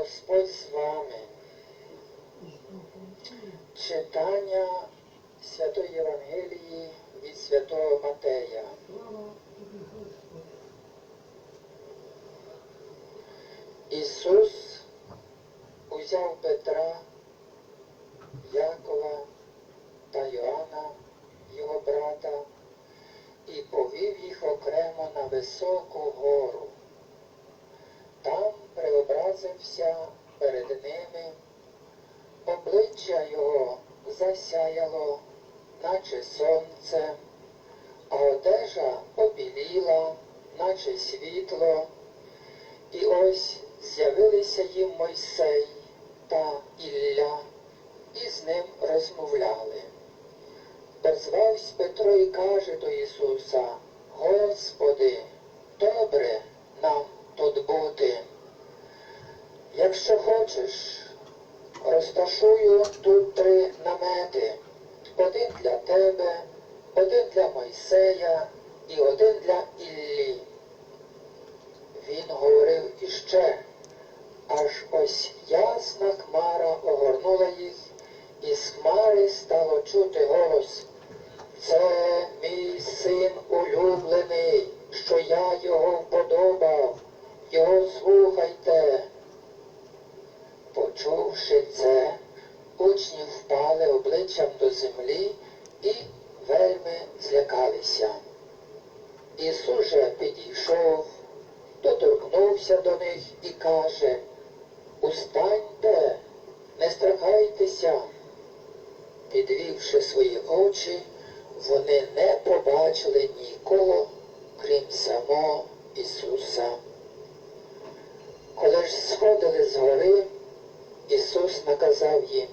Господь з вами. Читання Святої Євангелії від Святого Матея. Ісус узяв Петра, Якова та Йоанна, його брата, і повів їх окремо на високу гору. Там преобразився перед ними, обличчя його засяяло, наче сонце, а одежа побіліла, наче світло. І ось з'явилися їм Мойсей та Ілля, і з ним розмовляли. Дозвавсь Петро і каже до Ісуса, Господи, добре нам тут бути. Якщо хочеш, розташую тут три намети. Один для тебе, один для Мойсея і один для Іллі. Він говорив іще, аж ось ясна хмара огорнула їх, і з хмари стало чути голос. Це мій син улюблений, що я його вподобав, його слухайте. Почувши це, учні впали обличчям до землі і вельми злякалися. Ісус же підійшов, доторкнувся до них і каже, Устаньте, не страхайтеся. Підвівши свої очі, вони не побачили нікого, крім самого Ісуса. Коли ж сходили з гори, Ісус наказав їм,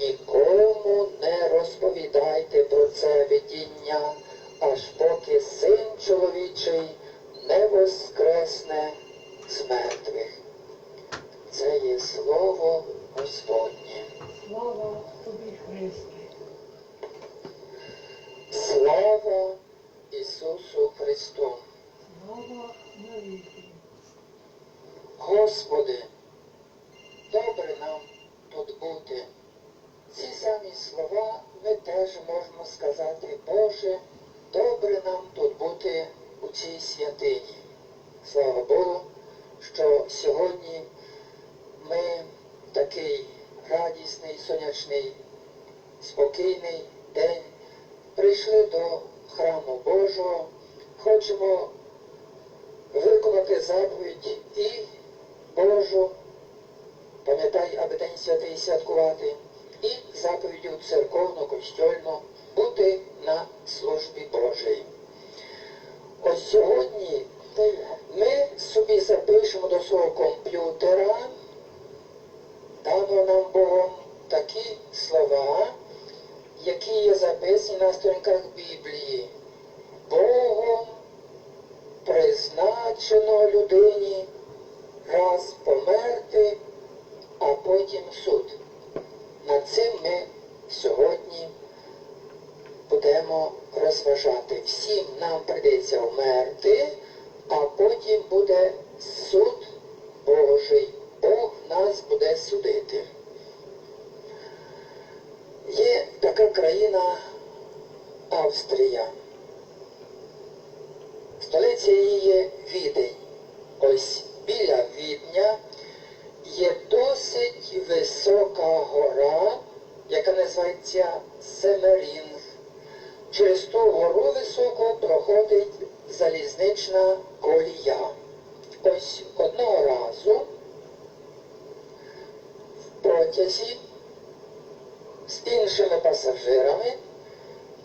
нікому не розповідайте про це видіння, аж поки син чоловічий не воскресне з мертвих. Це є слово Господнє. Слава тобі, Христе! Слава Ісусу Христу! Слава навіки! Господи, добре нам тут бути. Ці самі слова ми теж можемо сказати, Боже, добре нам тут бути у цій святині. Слава Богу, що сьогодні ми такий радісний, сонячний, спокійний день прийшли до храму Божого, хочемо виконати заповідь і Божу, пам'ятай, аби День Святий святкувати, і заповіддю церковно, костьольно бути на службі Божій. Ось сьогодні ми собі запишемо до свого комп'ютера, дано нам Богом такі слова, які є записані на сторінках Біблії. Богом призначено людині раз померти, а потім суд. Над цим ми сьогодні будемо розважати. Всім нам прийдеться вмерти, а потім буде суд Божий. Бог нас буде судити. Є така країна Австрія. Столиця її є Відень. Ось біля Відня є досить висока гора, яка називається Семерінг. Через ту гору високу проходить залізнична колія. Ось одного разу в потязі з іншими пасажирами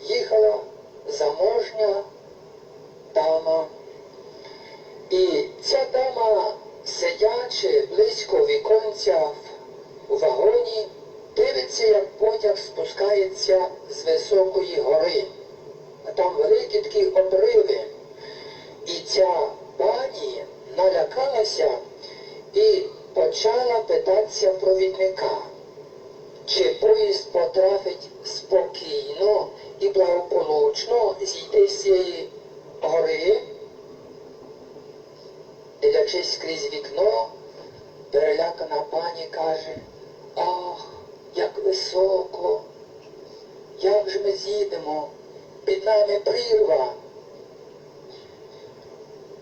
їхала заможня дама. І ця дама, сидячи близько віконця в вагоні, дивиться, як потяг спускається з високої гори. А там великі такі обриви. І ця пані налякалася і почала питатися провідника, чи поїзд потрафить спокійно і благополучно зійти з цієї гори, дивлячись крізь вікно, перелякана пані каже, ах, як високо, як же ми з'їдемо, під нами прірва.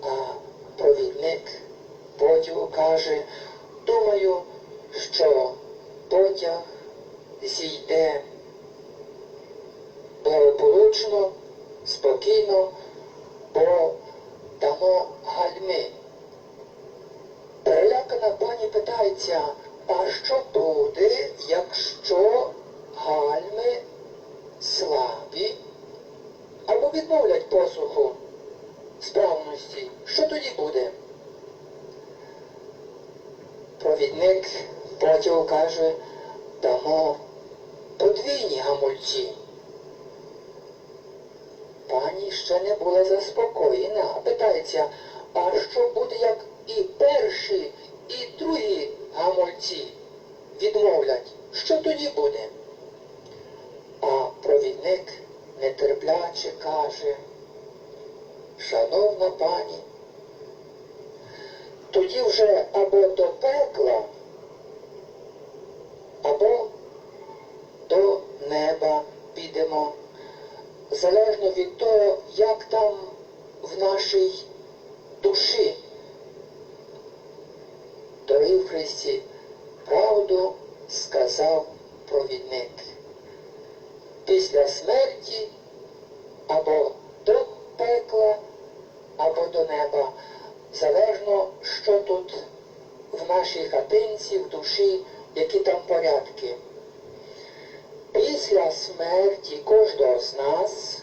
А провідник потягу каже, думаю, що потяг зійде благополучно, спокійно, job. Неба підемо залежно від того, як там в нашій душі. Дорогі в Христі, правду сказав провідник. Після смерті або до пекла, або до неба. Залежно, що тут в нашій хатинці, в душі, які там порядки. Після смерті кожного з нас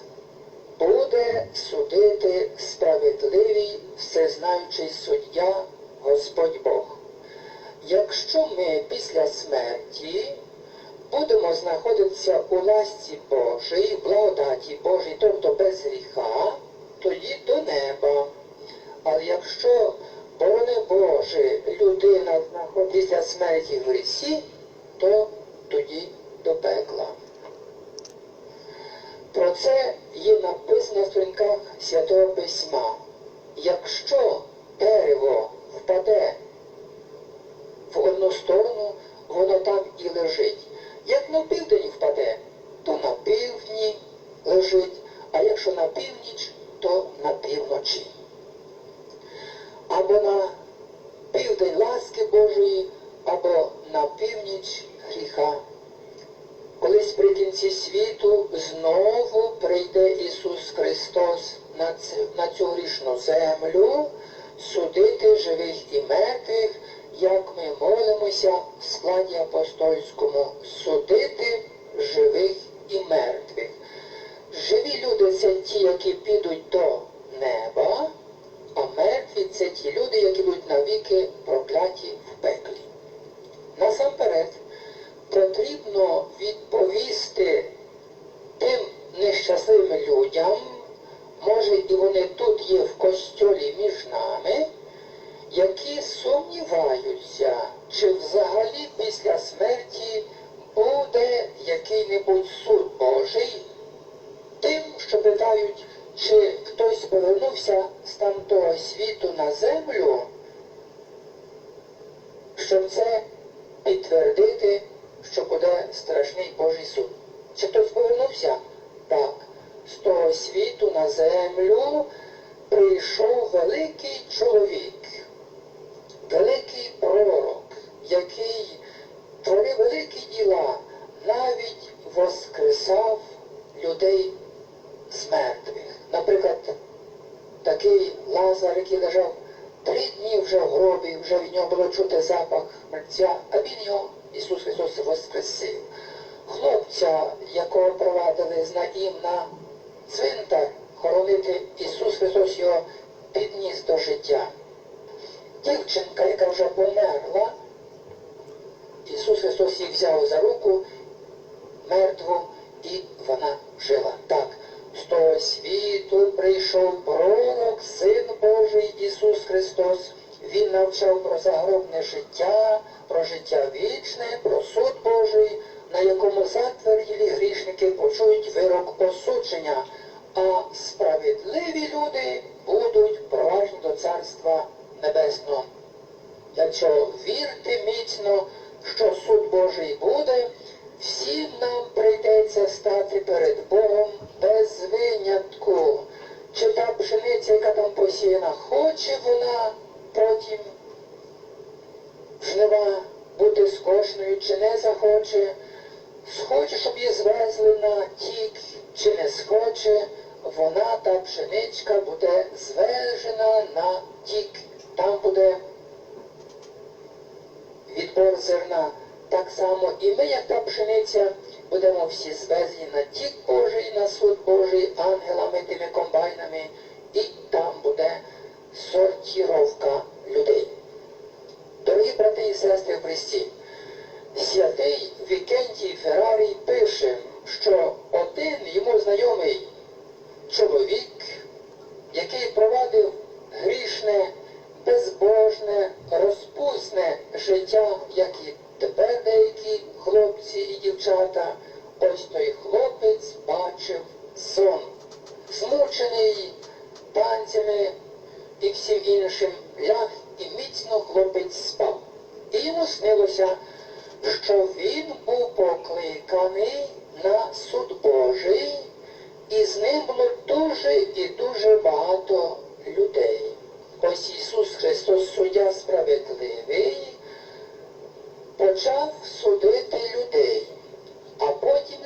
буде судити справедливий всезнаючий суддя Господь Бог. Якщо ми після смерті будемо знаходитися у ласці Божій, благодаті Божій, тобто без гріха, тоді до неба. Але якщо, борони Боже, людина знаходиться після смерті в грісі, то люди це ті, воскресав людей з мертвих. Наприклад, такий Лазар, який лежав три дні вже в гробі, вже від нього було чути запах мерця, а він його, Ісус Христос, воскресив. Хлопця, якого провадили з Наїм на цвинтар, хоронити, Ісус Христос його підніс до життя. Дівчинка, яка вже померла, Ісус Христос її взяв за руку, мертву, і вона жила. Так, з того світу прийшов пророк, Син Божий Ісус Христос. Він навчав про загробне життя, про життя вічне, про суд Божий, на якому затверділі грішники почують вирок осудження, а справедливі люди будуть проважені до Царства Небесного. Як що вірте міцно, що суд Божий буде, всім нам прийдеться стати перед Богом без винятку. Чи та пшениця, яка там посіяна, хоче вона потім жнива бути скошною, чи не захоче, схоче, щоб її звезли на тік, чи не схоче, вона та пшеничка буде звежена на тік. Там буде відбор зерна. Так само і ми, як та пшениця, будемо всі звезені на тік Божий, на суд Божий, ангелами, тими комбайнами, і там буде сортіровка людей. Дорогі брати і сестри в Христі, святий Вікентій Феррарій пише, що один йому знайомий чоловік, який провадив грішне, безбожне, розпусне життя, як і тепер деякі хлопці і дівчата, ось той хлопець бачив сон, змучений танцями і всім іншим ляг і міцно хлопець спав. І йому снилося, що він був покликаний на суд Божий, і з ним було дуже і дуже багато людей. Ось Ісус Христос, суддя справедливий, почав судити людей, а потім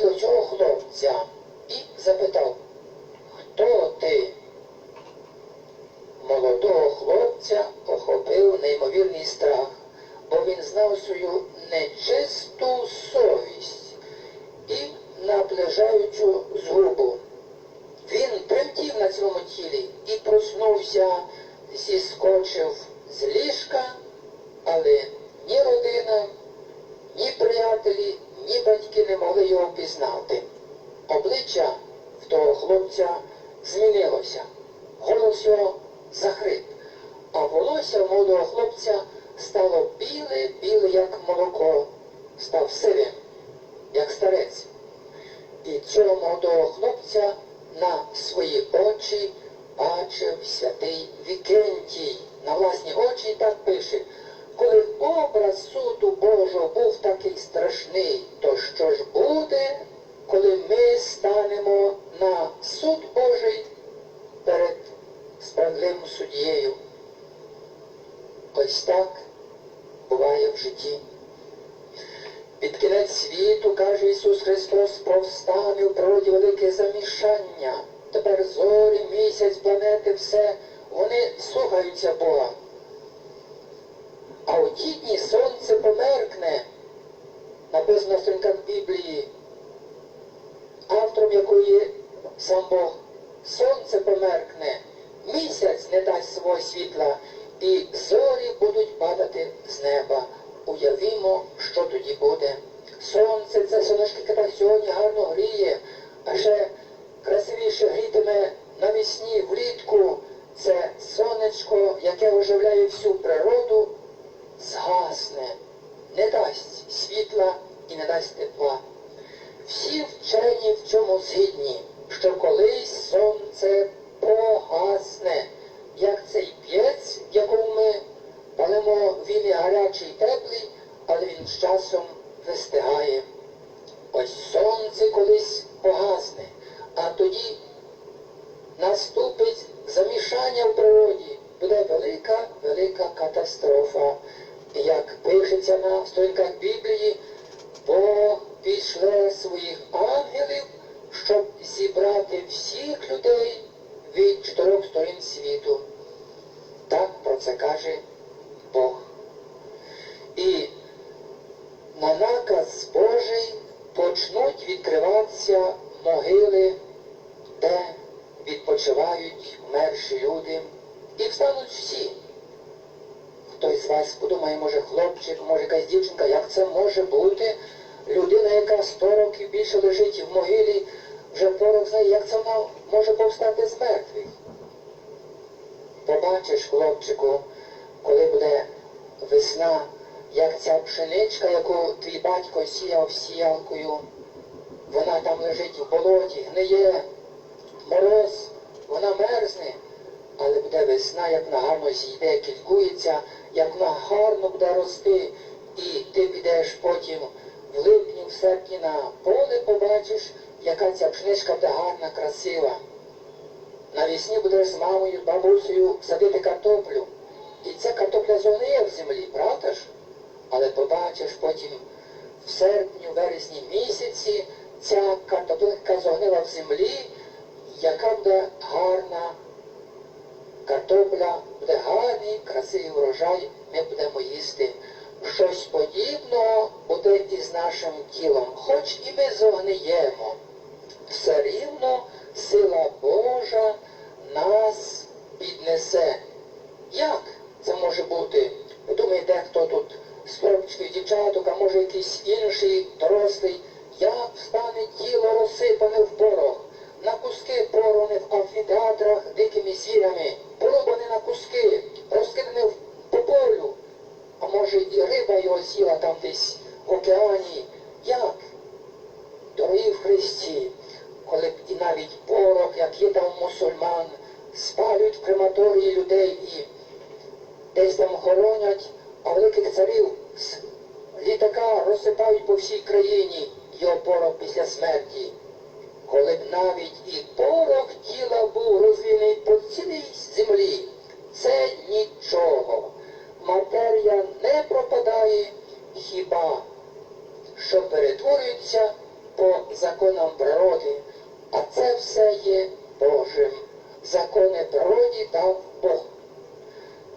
до цього хлопця і запитав, хто ти? молодого хлопця охопив неймовірний страх, бо він знав свою нечисту совість і наближаючу згубу. Він тремтів на цьому тілі і проснувся, зіскочив з ліжка, але ні родина, ні приятелі, ні батьки не могли його пізнати. Обличчя в того хлопця змінилося. Голос його захрип, а волосся молодого хлопця стало біле, біле, як молоко, став сивим, як старець. І цього молодого хлопця на свої очі бачив святий Вікентій. На власні очі і так пише. Коли образ суду Божого був такий страшний, то що ж буде, коли ми станемо на суд Божий перед справедливим суддєю? Ось так буває в житті. Під кінець світу, каже Ісус Христос, повстане в природі велике замішання. Тепер зорі, місяць, планети, все, вони слухаються Бога. А у ті дні сонце померкне, написано в сторінках Біблії, автором якої сам Бог, сонце померкне, місяць не дасть свого світла, і зорі будуть падати з неба. Уявімо, що тоді буде. Сонце це сонечко, яке сьогодні гарно гріє, а ще красивіше грітиме навесні, влітку. Це сонечко, яке оживляє всю природу, згасне, не дасть світла і не дасть тепла. Всі вчені в цьому згідні, що колись сонце погасне, як цей п'єць, в якому ми палимо, він і гарячий, і теплий, але він з часом вистигає. Ось сонце колись погасне, а тоді наступить замішання в природі, буде велика, велика катастрофа. Як пишеться на сторінках Біблії, Бог пішле своїх ангелів, щоб зібрати всіх людей від чотирьох сторін світу. Так про це каже Бог. І на наказ Божий почнуть відкриватися могили, де відпочивають вмерші люди, і встануть всі. Хтось з вас подумає, може хлопчик, може якась дівчинка, як це може бути? Людина, яка 100 років більше лежить в могилі, вже порох знає, як це може повстати з мертвих. Побачиш, хлопчику, коли буде весна, як ця пшеничка, яку твій батько сіяв сіялкою, вона там лежить в болоті, гниє, мороз, вона мерзне, але буде весна, як вона гарно зійде, кількується, як вона гарно буде рости, і ти підеш потім в липні, в серпні на поле, побачиш, яка ця пшеничка буде гарна, красива. Навесні будеш з мамою, бабусею садити картоплю. І ця картопля зогниє в землі, правда ж? Але побачиш потім в серпні, вересні місяці ця картоплинка зогнила в землі, яка буде гарна картопля, буде гарний, красивий врожай, ми будемо їсти. Щось подібного буде і з нашим тілом. Хоч і ми зогниємо, все рівно сила Божа нас піднесе. Як це може бути? Ви думаєте, хто тут з хлопчиків, дівчаток, а може якийсь інший дорослий, як встане тіло розсипане в порох, на куски в амфітеатрах дикими звірями, порубане на куски, розкидане по полю, а може і риба його з'їла там десь в океані. Як? Дорогі в Христі, коли б і навіть порох, як є там мусульман, спалюють в крематорії людей і десь там хоронять, а великих царів з літака розсипають по всій країні його порох після смерті. Коли б навіть і порох тіла був розвіяний по цілій землі, це нічого. Матерія не пропадає хіба що перетворюються по законам природи, а це все є Божим. Закони природі дав Бог.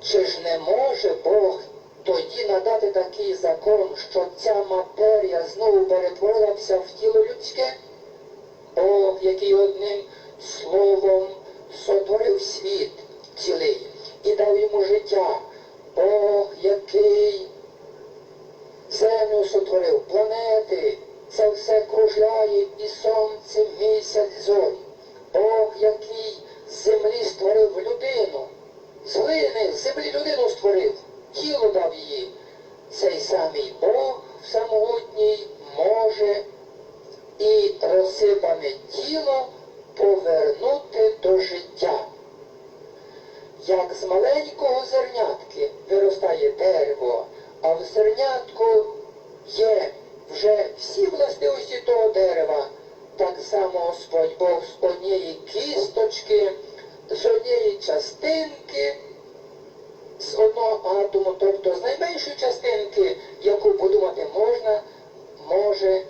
Чи ж не може Бог тоді надати такий закон, що ця матерія знову перетворилася в тіло людське? Бог, який одним словом сотворив світ цілий і дав йому життя, Бог, який землю сотворив, планети, це все кружляє і сонце, місяць, зорі. Бог, який з землі створив людину, з глини, з землі людину створив, тіло дав її. Цей самий Бог самогутній може і розсипане тіло повернути до життя. Як з маленького зернятки виростає дерево, а в зернятку є вже всі властивості того дерева, так само Господь Бог з однієї кісточки, з однієї частинки, з одного атому, тобто з найменшої частинки, яку подумати можна, може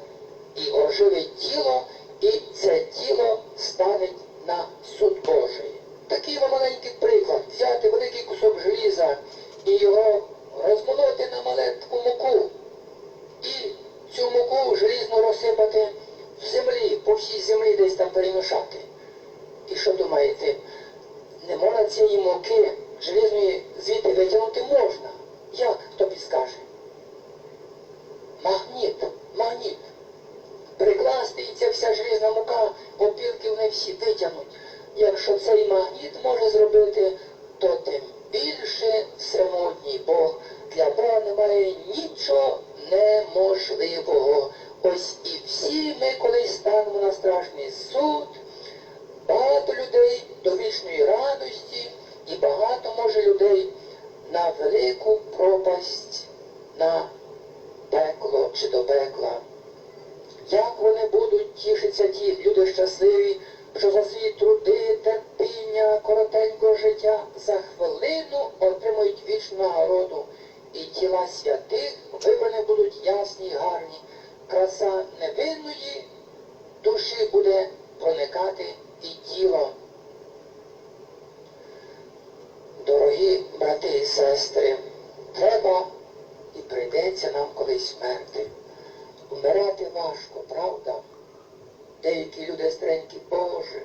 і оживить тіло, і це тіло стане на суд Божий. Такий вам маленький приклад. Взяти великий кусок желіза і його розмолоти на маленьку муку. І цю муку желізно розсипати в землі, по всій землі десь там перемішати. І що думаєте, не можна цієї муки желізної звідти витягнути можна? Як? Хто підскаже? Магніт, магніт. Прикласти і ця вся желізна мука, опілки вони всі витягнуть. Якщо цей магніт може зробити, то тим більше всемогутній Бог. Для Бога немає нічого неможливого. Ось і всі ми колись станемо на страшний суд. Багато людей до вічної радості і багато може людей на велику пропасть, на пекло чи до пекла. Як вони будуть тішитися ті люди щасливі, що за свої труди, терпіння, коротенького життя за хвилину отримують вічну нагороду, і тіла святих вибрані будуть ясні й гарні. Краса невинної душі буде проникати і тіло. Дорогі брати і сестри, треба і прийдеться нам колись вмерти. Вмирати важко, правда? Деякі люди старенькі, Боже,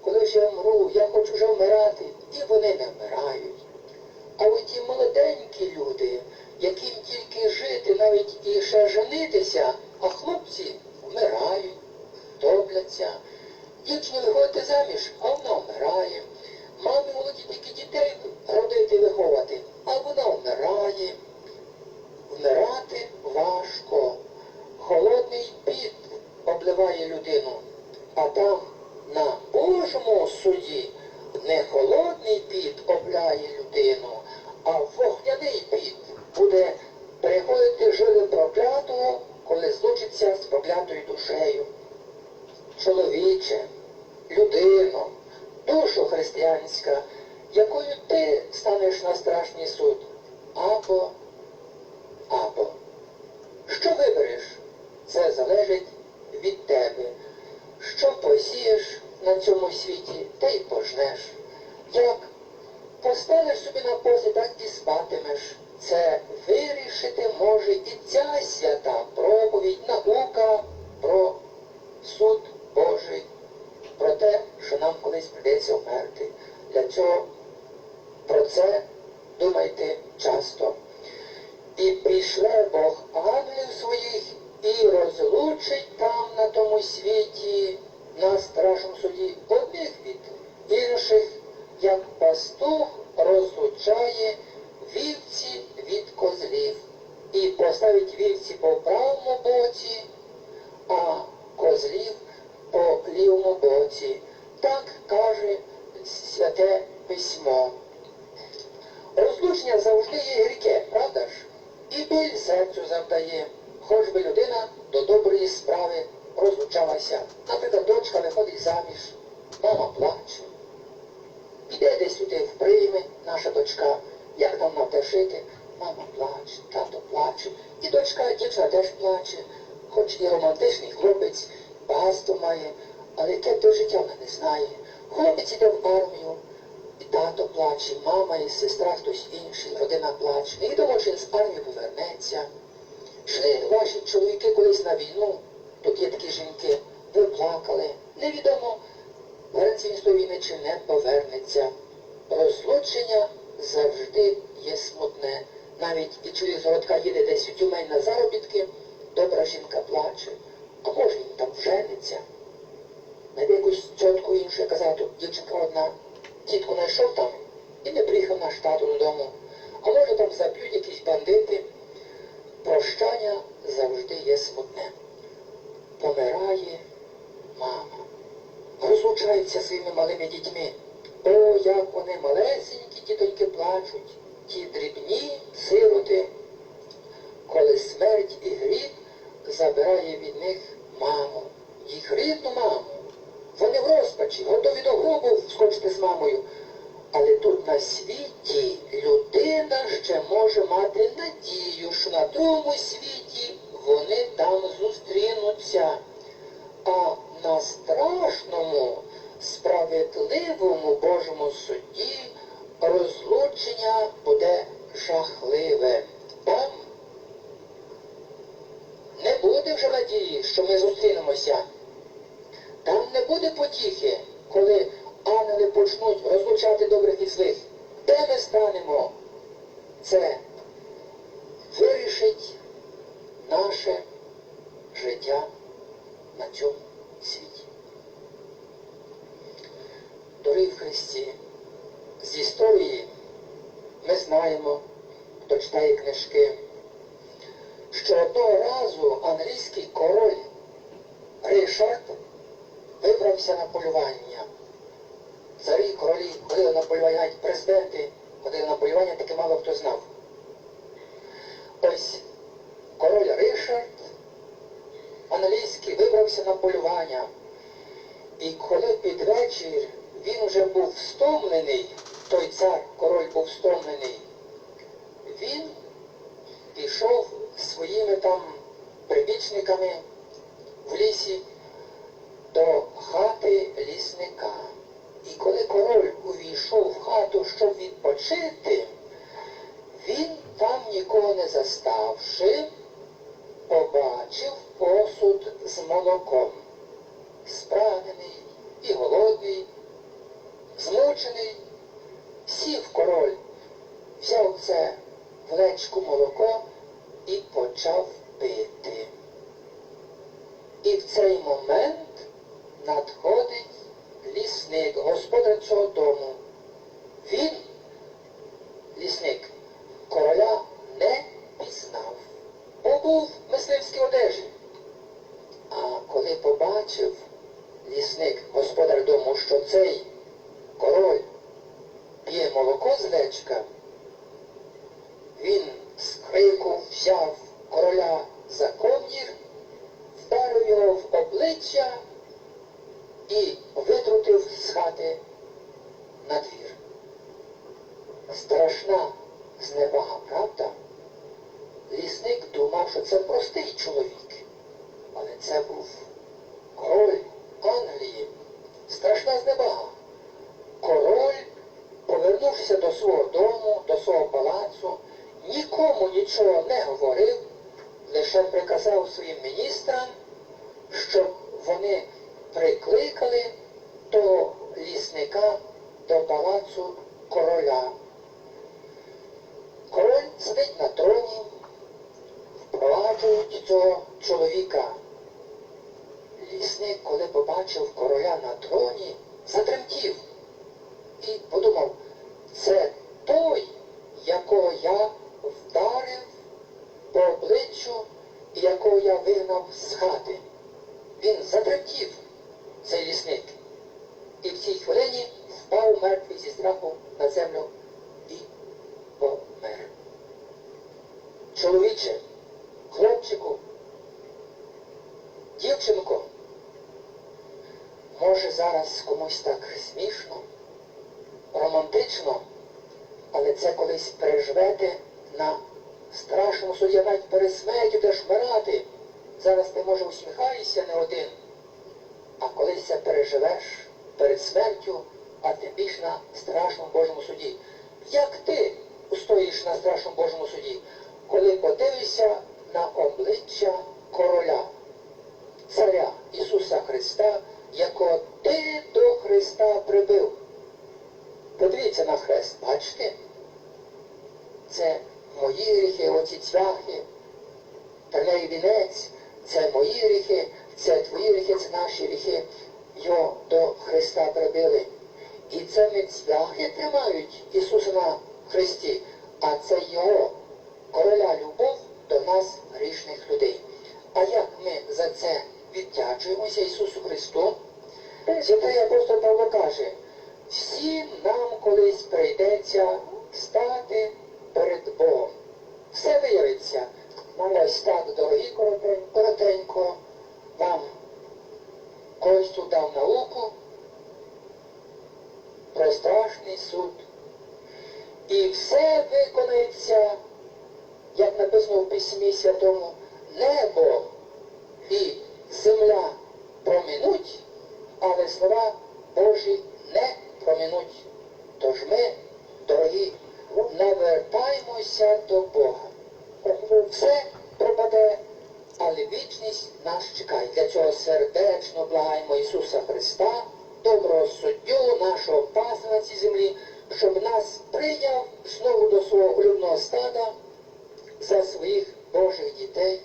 коли ж я вмру, я хочу вже вмирати, і вони не вмирають. А от ті молоденькі люди, яким тільки жити, навіть і ще женитися, а хлопці вмирають, топляться. Дівчина виходити заміж, а вона вмирає. Мамі молоді тільки дітей родити, виховати, а вона вмирає. Вмирати важко. Холодний піт обливає людину, а там на Божому суді не холодний з армії повернеться. Йшли ваші чоловіки колись на війну, є такі жінки, ви плакали. Невідомо, він війни чи не повернеться. Розлучення завжди є смутне. Навіть і чоловік з городка їде десь у Тюмень на заробітки, добра жінка плаче. А може він там жениться. Найде якусь тітку іншу, казала, тут дівчинка одна, тітку знайшов там і не приїхав на штату додому. А може там заб'ють якісь бандити. Прощання завжди є смутне. Помирає мама. Розлучаються зі своїми малими дітьми. О, як вони малесенькі дітоньки плачуть, ті дрібні сироти, коли смерть і гріх забирає від них маму, їх рідну маму. Вони в розпачі, готові до гробу скочити з мамою. Але тут на світі ще може мати надію, що на тому світі вони там зустрінуться. А на страшному, справедливому Божому суді розлучення буде жахливе. Там не буде вже надії, що ми зустрінемося. Там не буде потіхи, коли ангели почнуть розлучати добрих і злих. Де ми станемо? Це вирішить наше життя на цьому світі. Дорогі в Христі, з історії ми знаємо, хто читає книжки, що одного разу англійський король Ришард вибрався на полювання. Царі, королі ходили на полювання, навіть президенти ходили на полювання, таке мало хто знав. Ось король Ришард англійський вибрався на полювання. І коли під вечір він вже був стомлений, той цар, король був стомлений, він пішов своїми там прибічниками в лісі до хати лісника. І коли король увійшов в хату, щоб відпочити, він там нікого не заставши, побачив посуд з молоком. Спранений і голодний, змучений, сів король, взяв це влечку молоко і почав пити. І в цей момент надходить лісник, господар цього дому. Він, лісник, короля не пізнав, бо був в мисливській одежі. А коли побачив лісник, господар дому, що цей король п'є молоко з лечка, він з крику взяв короля за комір, вдарив його в обличчя і витрутив з хати на двір. Страшна зневага, правда? Лісник думав, що це простий чоловік. Але це був король Англії, страшна знебага. Король, повернувшися до свого дому, до свого палацу, нікому нічого не говорив, лише приказав своїм міністрам, щоб вони прикликали того лісника до палацу короля. Король сидить на троні, впроваджують цього чоловіка. Лісник, коли побачив короля на троні, затремтів і подумав, це той, якого я вдарив по обличчю і якого я вигнав з хати. Він затремтів, цей лісник, і в цій хвилині впав мертвий зі страху на землю і помер. Чоловіче, хлопчику, дівчинко, може зараз комусь так смішно, романтично, але це колись переживете на страшному навіть перед смертю будеш вмирати. Зараз ти може усміхаєшся не один, а колись це переживеш перед смертю, а тим більше на страшному Божому суді. Як ти устоїш на страшному Божому суді, коли подивишся на обличчя короля, царя Ісуса Христа, якого ти до Христа прибив? Подивіться на хрест, бачите? Це мої гріхи, оці цвяхи, терневий вінець, це мої гріхи, це твої гріхи, це наші гріхи. Його до Христа прибили. І це від цвяхи тримають Ісуса на Христі, а це Його короля любов до нас, грішних людей. А як ми за це віддячуємося Ісусу Христу? Святий апостол Павло каже, всім нам колись прийдеться стати перед Богом. Все виявиться. Нам ось так, дорогі коротенько, коротенько, вам когось тут дав науку про страшний суд. І все виконається, як написано в Письмі Святому, небо і земля проминуть, але слова Божі не проминуть. Тож ми, дорогі, навертаємося до Бога. Все пропаде, але вічність нас чекає. Для цього сердечно благаємо Ісуса Христа, доброго суддю, нашого паса на цій землі, щоб нас прийняв знову до свого улюбного стада за своїх Божих дітей